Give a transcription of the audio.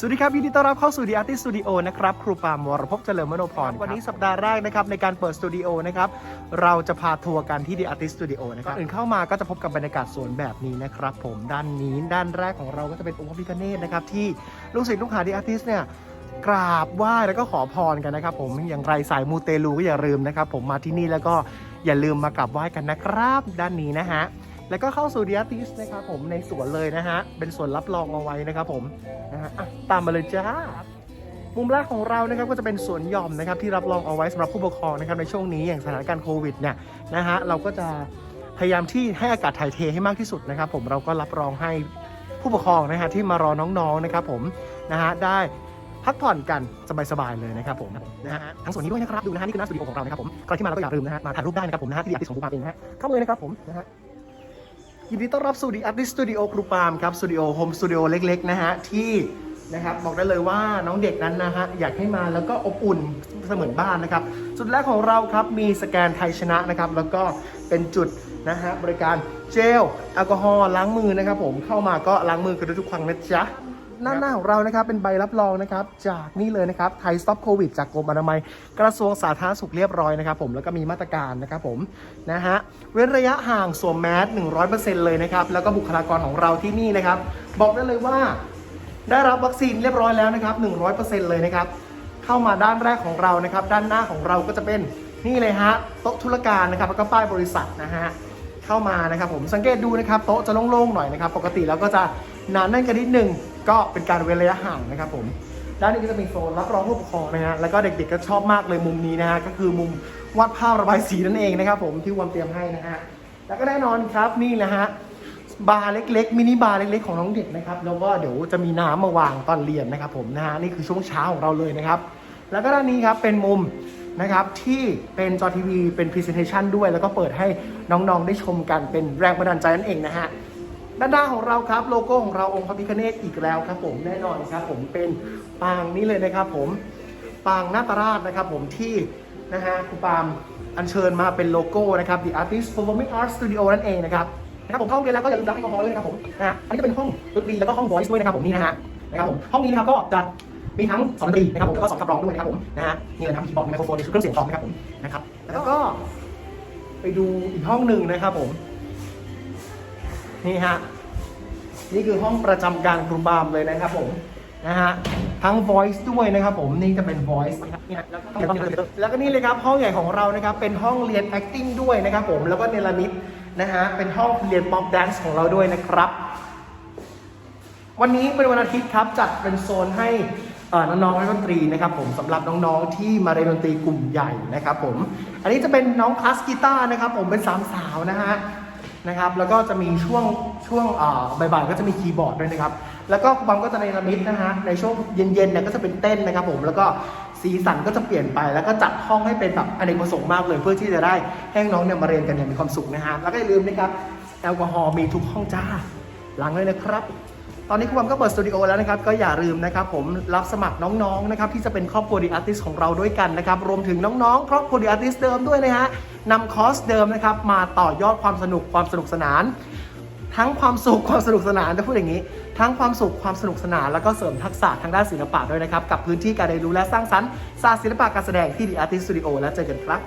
สวัสดีครับยินดีต้อนรับเข้าสู่ The Artist Studio นะครับครูปามวรภพเจริญมโนพรวันนี้สัปดาห์แรกนะครับในการเปิดสตูดิโอนะครับเราจะพาทัวร์กันที่ The Artist Studio นะครับก่อนอื่นเข้ามาก็จะพบกับบรรยากาศสวนแบบนี้นะครับผมด้านนี้ด้านแรกของเราก็จะเป็นองค์พระพิฆเนศนะครับที่ลูกศิษย์ลูกหา The Artist เนี่ยกราบไหว้แล้วก็ขอพรกันนะครับผมอย่างไรสายมูเตลูก็อย่าลืมนะครับผมมาที่นี่แล้วก็อย่าลืมมากราบไหว้กันนะครับ ด้านนี้นะฮะ แล้วก็เข้าสู่ The Artist นะครับผมในสวนเลยนะฮะ เป็นสวนรับรองเอาไว้นะครับผมนะฮะตามมาเลยจ้ามุมแรกของเรานะครับก็จะเป็นสวนหย่อมนะครับที่รับรองเอาไว้สำหรับผู้ปกครองนะครับในช่วงนี้อย่างสถานการณ์โควิดเนี่ยนะฮะเราก็จะพยายามที่ให้อากาศถ่ายเทให้มากที่สุดนะครับผมเราก็รับรองให้ผู้ปกครองนะฮะที่มารอน้องๆนะครับผมนะฮะได้พักผ่อนกันสบายๆเลยนะครับผมนะฮะทั้งส่วนนี้ด้วยนะครับดูนะฮะนี่คือหน้าสตูดิโอของเรานะครับผมใครที่มาแล้วก็อย่าลืมนะฮะมาถ่ายรูปได้นะครับผมนะฮะที่ดีอาร์ติสของครูปาล์มเองนะฮะเข้ามาเลยนะครับผมนะฮะ ยินดีต้อนรับสู่ดีอาร์ติสตูดิโอครูปามครับสตูดิโอโฮมสตูดิโอเล็ก ๆ นะฮะ ที่นะครับบอกได้เลยว่าน้องเด็กนั้นนะฮะ อยากให้มาแล้วก็อบอุ่นเสมือนบ้านนะครับ จุดแรกของเราครับ มีสแกนไทยชนะนะครับ แล้วก็เป็นจุดนะฮะ บริการเจลแอลกอฮอล์ล้างมือนะครับผมเข้ามาก็ล้างมือกันทุกครั้งนะจ๊ะ หน้าหน้าของเรานะครับเป็นใบรับรองนะครับจากนี่เลยนะครับไทยสต็อปโควิดจากกรมอนามัย กระทรวงสาธารณสุขเรียบร้อยนะครับผมแล้วก็มีมาตรการนะครับผมนะฮะเว้นระยะห่างสวมแมส100%เลยนะครับแล้วก็บุคลากรของเราที่นี่นะครับ บอกได้เลยว่า ได้รับวัคซีนเรียบร้อยแล้วนะครับ100%เลยนะครับเข้ามาด้านแรกของเรานะครับ ด้านหน้าของเราก็จะเป็นนี่เลยฮะโต๊ะธุรการนะครับแล้วก็ป้ายบริษัทนะฮะเข้ามานะครับผมสังเกตดูนะครับโต๊ะจะโล่งๆหน่อยนะครับ ปกติแล้วก็จะหนาแน่นกันนิดนึง ก็เป็นการเว้นระยะห่างนะครับผมด้านนี้ก็จะเป็นโซนรับรองผู้ปกครองนะฮะแล้วก็เด็กๆก็ชอบมากเลยมุมนี้นะฮะก็คือมุมวาดภาพระบายสีนั่นเองนะครับผมที่วามเตรียมให้นะฮะแล้วก็แน่นอนครับนี่แหละฮะบาร์เล็กๆมินิบาร์เล็กๆของน้องเด็กนะครับแล้วก็เดี๋ยวจะมีน้ำมาวางตอนเรียนนะครับผมนะฮะนี่คือช่วงเช้าของเราเลยนะครับแล้วก็ด้านนี้ครับเป็นมุมนะครับที่เป็นจอทีวีเป็นพรีเซนเทชันด้วย แล้วก็เปิดให้น้องๆได้ชมกันเป็นแรงบันดาลใจนั่นเองนะฮะ ด้านหน้าของเราครับโลโก้ของเราองค์พระพิฆเนศอีกแล้วครับผมแน่นอนครับผมเป็นปางนี้เลยนะครับผมปางนาตราชนะครับผมที่นะฮะครูปามอัญเชิญมาเป็นโลโก้นะครับ The Artist Performing Arts Studio นั่นเองนะครับนะครับผมเข้าเรียนแล้วก็อย่าลืมรับแอลกอฮอล์ด้วยนะครับผมนะฮะอันนี้จะเป็นห้องดนตรีแล้วก็ห้อง voice ด้วยนะครับผมนี่นะฮะนะครับผมห้องนี้นะครับก็จะมีทั้งสอนดนตรีนะครับผมแล้วก็สอนขับร้องด้วยนะครับผมนะฮะนี่เลยนะครับคีย์บอร์ดไมโครโฟนนี่คือเครื่องเสียงพร้อมนะครับผมนะครับแล้วก็ไปดูอีกห้องหนึ่งนะครับผม นี่ฮะนี่คือห้องประจำการครูบามเลยนะครับผมนะฮะทั้ง voice ด้วยนะครับผมนี่จะเป็น voice นะครับนี่ฮะแล้วก็แล้วก็นี่เลยครับห้องใหญ่ของเรานะครับเป็นห้องเรียน acting ด้วยนะครับผมแล้วก็เนลามิดนะฮะเป็นห้องเรียนป๊อปแดนซ์ของเราด้วยนะครับ วันนี้เป็นวันอาทิตย์ครับจัดเป็นโซนให้เอ่อน้องๆนักดนตรีนะครับผมสำหรับน้องๆที่มาเรียนดนตรีกลุ่มใหญ่นะครับผมอันนี้จะเป็นน้องคลาสกีตาร์นะครับผมเป็นสามสาวนะฮะ นะครับแล้วก็จะมีช่วงช่วงบ่ายๆก็จะมีคีย์บอร์ดด้วยนะครับ แล้วก็บัมก็จะในระมิดนะฮะในช่วงเย็นๆเนี่ยก็จะเป็นเต้นนะครับผมแล้วก็สีสันก็จะเปลี่ยนไป แล้วก็จัดห้องให้เป็นแบบอเนกประสงค์มากเลยเพื่อที่จะได้ให้น้องเนี่ยมาเรียนกันอย่างมีความสุขนะฮะแล้วก็อย่าลืมนะครับแอลกอฮอล์มีทุกห้องจ้าหลังเลยนะครับ ตอนนี้คุณบัมก็เปิดสตูดิโอแล้วนะครับ ก็อย่าลืมนะครับผมรับสมัครน้องๆนะครับที่จะเป็นครอบครัวดีอาร์ติสของเราด้วยกันนะครับรวมถึงน้องๆ ครอบครัวดีอาร์ติสเดิมด้วยนะฮะ นำคอร์สเดิมนะครับมาต่อยอดความสนุกความสนุกสนาน ทั้งความสุขความสนุกสนานจะพูดอย่างนี้ ทั้งความสุขความสนุกสนาน แล้วก็เสริมทักษะทางด้านศิลปะด้วยนะครับ กับพื้นที่การเรียนรู้และสร้างสรรค์ศาสตร์ศิลปะการแสดงที่ดีอาร์ติสตูดิโอแล้วเจอกันครับ